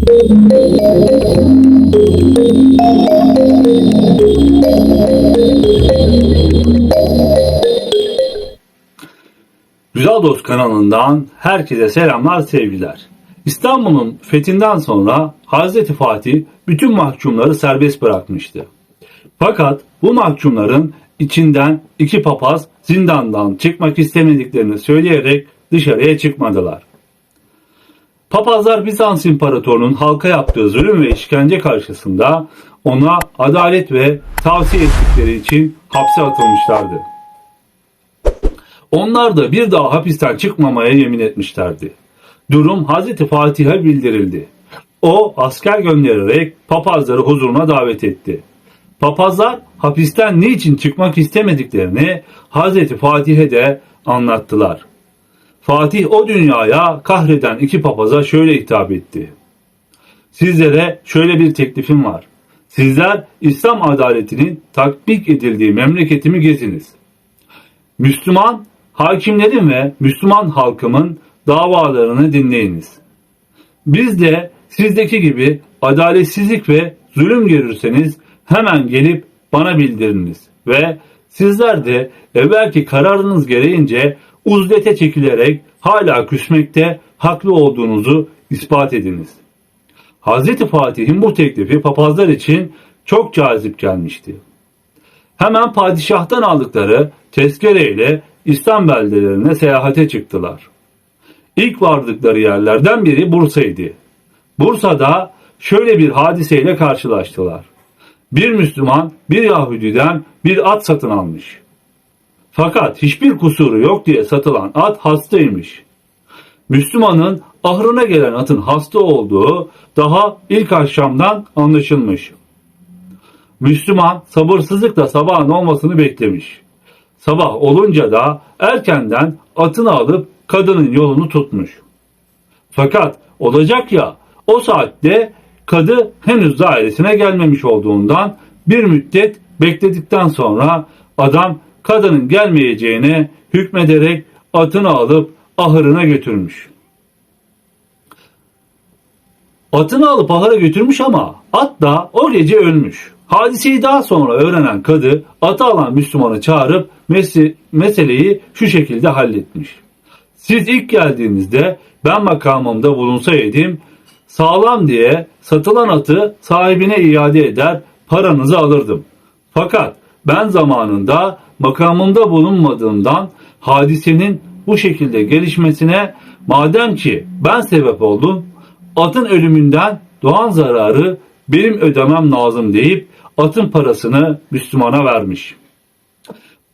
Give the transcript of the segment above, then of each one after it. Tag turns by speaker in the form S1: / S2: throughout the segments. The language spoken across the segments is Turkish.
S1: Güzel Dost kanalından herkese selamlar sevgiler. İstanbul'un fethinden sonra Hazreti Fatih bütün mahkumları serbest bırakmıştı. Fakat bu mahkumların içinden iki papaz zindandan çıkmak istemediklerini söyleyerek dışarıya çıkmadılar. Papazlar Bizans İmparatorunun halka yaptığı zulüm ve işkence karşısında ona adalet ve tavsiye ettikleri için hapse atılmışlardı. Onlar da bir daha hapisten çıkmamaya yemin etmişlerdi. Durum Hazreti Fatih'e bildirildi. O asker göndererek papazları huzuruna davet etti. Papazlar hapisten niçin çıkmak istemediklerini Hazreti Fatih'e de anlattılar. Fatih o dünyaya kahreden iki papaza şöyle hitap etti. Sizlere şöyle bir teklifim var. Sizler İslam adaletinin tatbik edildiği memleketimi geziniz. Müslüman hakimlerin ve Müslüman halkımın davalarını dinleyiniz. Biz de sizdeki gibi adaletsizlik ve zulüm görürseniz hemen gelip bana bildiriniz ve sizler de evvelki kararınız gereğince uzlete çekilerek hala küsmekte haklı olduğunuzu ispat ediniz. Hazreti Fatih'in bu teklifi papazlar için çok cazip gelmişti. Hemen padişahtan aldıkları tezkereyle İslam beldelerine seyahate çıktılar. İlk vardıkları yerlerden biri Bursa'ydı. Bursa'da şöyle bir hadiseyle karşılaştılar. Bir Müslüman bir Yahudiden bir at satın almış. Fakat hiçbir kusuru yok diye satılan at hastaymış. Müslümanın ahrına gelen atın hasta olduğu daha ilk akşamdan anlaşılmış. Müslüman sabırsızlıkla sabahın olmasını beklemiş. Sabah olunca da erkenden atını alıp kadının yolunu tutmuş. Fakat olacak ya o saatte kadı henüz dairesine gelmemiş olduğundan bir müddet bekledikten sonra adam kadının gelmeyeceğine hükmederek atını alıp ahırına götürmüş. Atını alıp ahıra götürmüş ama at da o gece ölmüş. Hadiseyi daha sonra öğrenen kadı atı alan Müslümanı çağırıp mes- meseleyi şu şekilde halletmiş. Siz ilk geldiğinizde ben makamımda bulunsaydım sağlam diye satılan atı sahibine iade eder paranızı alırdım. Fakat ben zamanında makamımda bulunmadığımdan hadisenin bu şekilde gelişmesine madem ki ben sebep oldum atın ölümünden doğan zararı benim ödemem lazım deyip atın parasını Müslümana vermiş.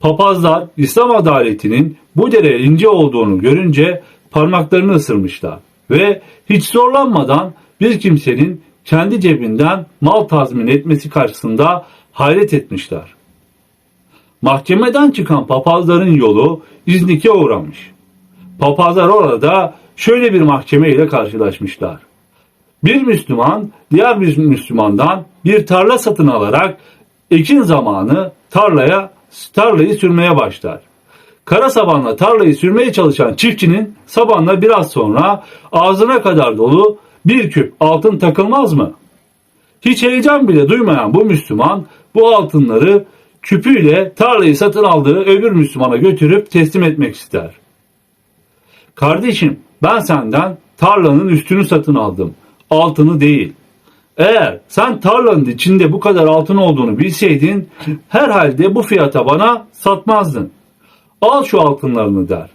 S1: Papazlar İslam adaletinin bu derece ince olduğunu görünce parmaklarını ısırmışlar ve hiç zorlanmadan bir kimsenin kendi cebinden mal tazmin etmesi karşısında hayret etmişler. Mahkemeden çıkan papazların yolu İznik'e uğramış. Papazlar orada şöyle bir mahkeme ile karşılaşmışlar. Bir Müslüman diğer bir Müslümandan bir tarla satın alarak ekin zamanı tarlaya tarlayı sürmeye başlar. Kara sabanla tarlayı sürmeye çalışan çiftçinin sabanla biraz sonra ağzına kadar dolu bir küp altın takılmaz mı? Hiç heyecan bile duymayan bu Müslüman bu altınları küpüyle tarlayı satın aldığı öbür Müslümana götürüp teslim etmek ister. Kardeşim ben senden tarlanın üstünü satın aldım. Altını değil. Eğer sen tarlanın içinde bu kadar altın olduğunu bilseydin herhalde bu fiyata bana satmazdın. Al şu altınlarını der.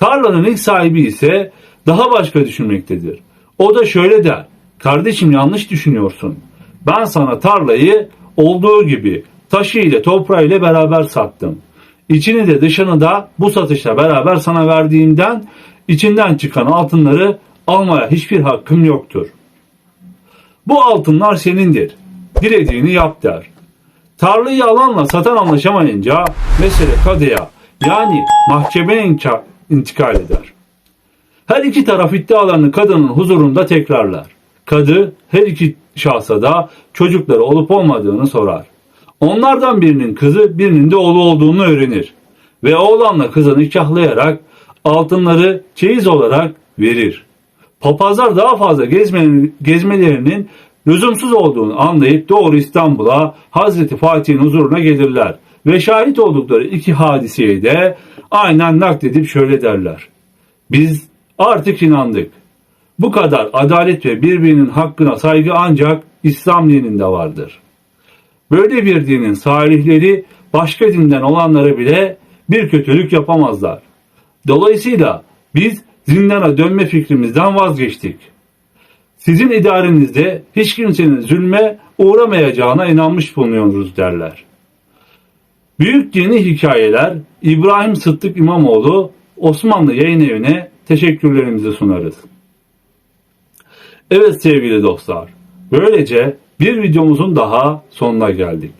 S1: Tarlanın ilk sahibi ise daha başka düşünmektedir. O da şöyle der. Kardeşim yanlış düşünüyorsun. Ben sana tarlayı olduğu gibi taşı ile toprağı ile beraber sattım. İçini de dışını da bu satışla beraber sana verdiğimden içinden çıkan altınları almaya hiçbir hakkım yoktur. Bu altınlar senindir. Dilediğini yap der. Tarlayı alanla satan anlaşamayınca mesele kadıya yani mahkemeye intikal eder. Her iki taraf iddialarını kadının huzurunda tekrarlar. Kadı her iki şahsa da çocukları olup olmadığını sorar. Onlardan birinin kızı birinin de oğlu olduğunu öğrenir. Ve oğlanla kızı nikahlayarak altınları çeyiz olarak verir. Papazlar daha fazla gezme- gezmelerinin lüzumsuz olduğunu anlayıp doğru İstanbul'a Hazreti Fatih'in huzuruna gelirler. Ve şahit oldukları iki hadiseyi de aynen nakledip şöyle derler. Biz artık inandık. Bu kadar adalet ve birbirinin hakkına saygı ancak İslam dininde vardır. Böyle bir dinin salihleri başka dinden olanlara bile bir kötülük yapamazlar. Dolayısıyla biz zindana dönme fikrimizden vazgeçtik. Sizin idarenizde hiç kimsenin zulme uğramayacağına inanmış bulunuyoruz derler. Büyük dini hikayeler İbrahim Sıddık İmamoğlu Osmanlı Yayın Evi'ne teşekkürlerimizi sunarız. Evet sevgili dostlar, böylece bir videomuzun daha sonuna geldik.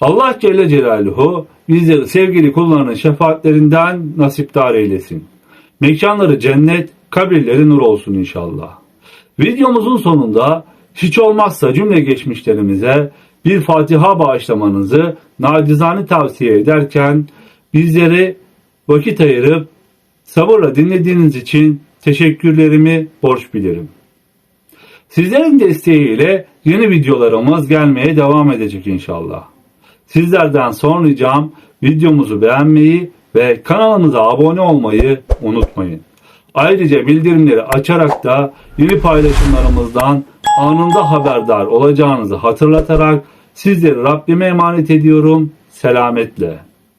S1: Allah Celle Celaluhu bizleri sevgili kullarının şefaatlerinden nasipdar eylesin. Mekanları cennet, kabirleri nur olsun inşallah. Videomuzun sonunda hiç olmazsa cümle geçmişlerimize bir Fatiha bağışlamanızı nacizane tavsiye ederken bizleri vakit ayırıp sabırla dinlediğiniz için teşekkürlerimi borç bilirim. Sizlerin desteğiyle yeni videolarımız gelmeye devam edecek inşallah. Sizlerden son ricam videomuzu beğenmeyi ve kanalımıza abone olmayı unutmayın. Ayrıca bildirimleri açarak da yeni paylaşımlarımızdan anında haberdar olacağınızı hatırlatarak sizleri Rabbime emanet ediyorum. Selametle.